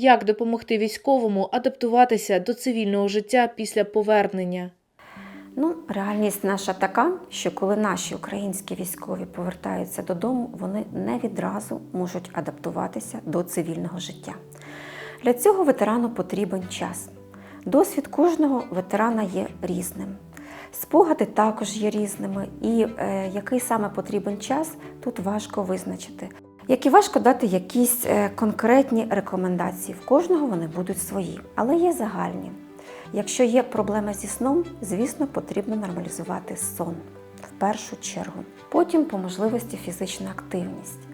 Як допомогти військовому адаптуватися до цивільного життя після повернення? Ну, реальність наша така, що коли наші українські військові повертаються додому, вони не відразу можуть адаптуватися до цивільного життя. Для цього ветерану потрібен час. Досвід кожного ветерана є різним. Спогади також є різними, і е, який саме потрібен час, тут важко визначити. Як і важко дати якісь е, конкретні рекомендації. В кожного вони будуть свої, але є загальні. Якщо є проблеми зі сном, звісно, потрібно нормалізувати сон в першу чергу. Потім, по можливості, фізична активність.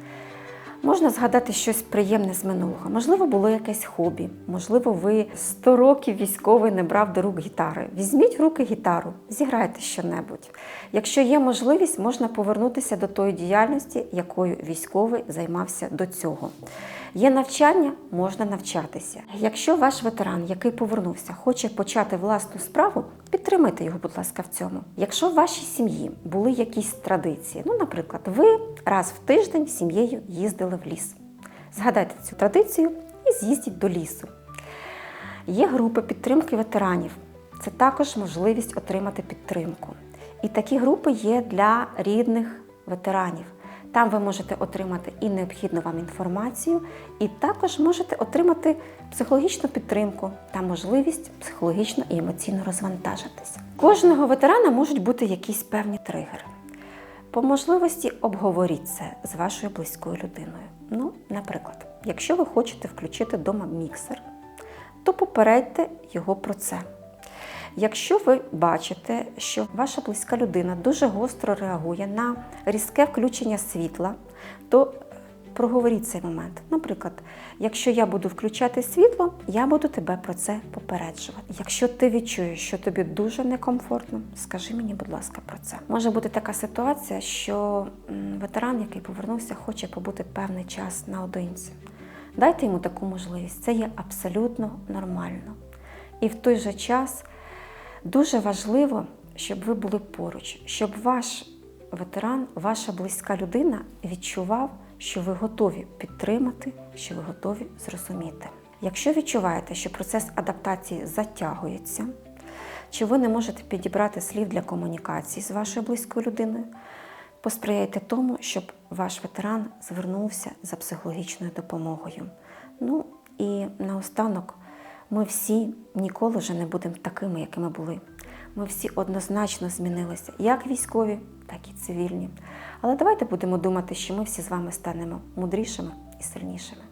Можна згадати щось приємне з минулого. Можливо, було якесь хобі, можливо, ви 100 років військовий не брав до рук гітари. Візьміть в руки гітару, зіграйте щонебудь. Якщо є можливість, можна повернутися до тої діяльності, якою військовий займався до цього. Є навчання, можна навчатися. Якщо ваш ветеран, який повернувся, хоче почати власну справу, підтримайте його, будь ласка, в цьому. Якщо в вашій сім'ї були якісь традиції, ну, наприклад, ви раз в тиждень сім'єю їздили в ліс. Згадайте цю традицію і з'їздіть до лісу. Є групи підтримки ветеранів. Це також можливість отримати підтримку. І такі групи є для рідних ветеранів. Там ви можете отримати і необхідну вам інформацію, і також можете отримати психологічну підтримку та можливість психологічно і емоційно розвантажитися. Кожного ветерана можуть бути якісь певні тригери. По можливості обговоріть це з вашою близькою людиною. Ну, наприклад, якщо ви хочете включити вдома міксер, то попередьте його про це. Якщо ви бачите, що ваша близька людина дуже гостро реагує на різке включення світла, то проговоріть цей момент. Наприклад, якщо я буду включати світло, я буду тебе про це попереджувати. Якщо ти відчуєш, що тобі дуже некомфортно, скажи мені, будь ласка, про це. Може бути така ситуація, що ветеран, який повернувся, хоче побути певний час наодинці. Дайте йому таку можливість. Це є абсолютно нормально. І в той же час дуже важливо, щоб ви були поруч, щоб ваш ветеран, ваша близька людина відчував, що ви готові підтримати, що ви готові зрозуміти. Якщо відчуваєте, що процес адаптації затягується, чи ви не можете підібрати слів для комунікації з вашою близькою людиною, посприяйте тому, щоб ваш ветеран звернувся за психологічною допомогою. Ну і наостанок, ми всі ніколи вже не будемо такими, якими були. Ми всі однозначно змінилися, як військові, так і цивільні. Але давайте будемо думати, що ми всі з вами станемо мудрішими і сильнішими.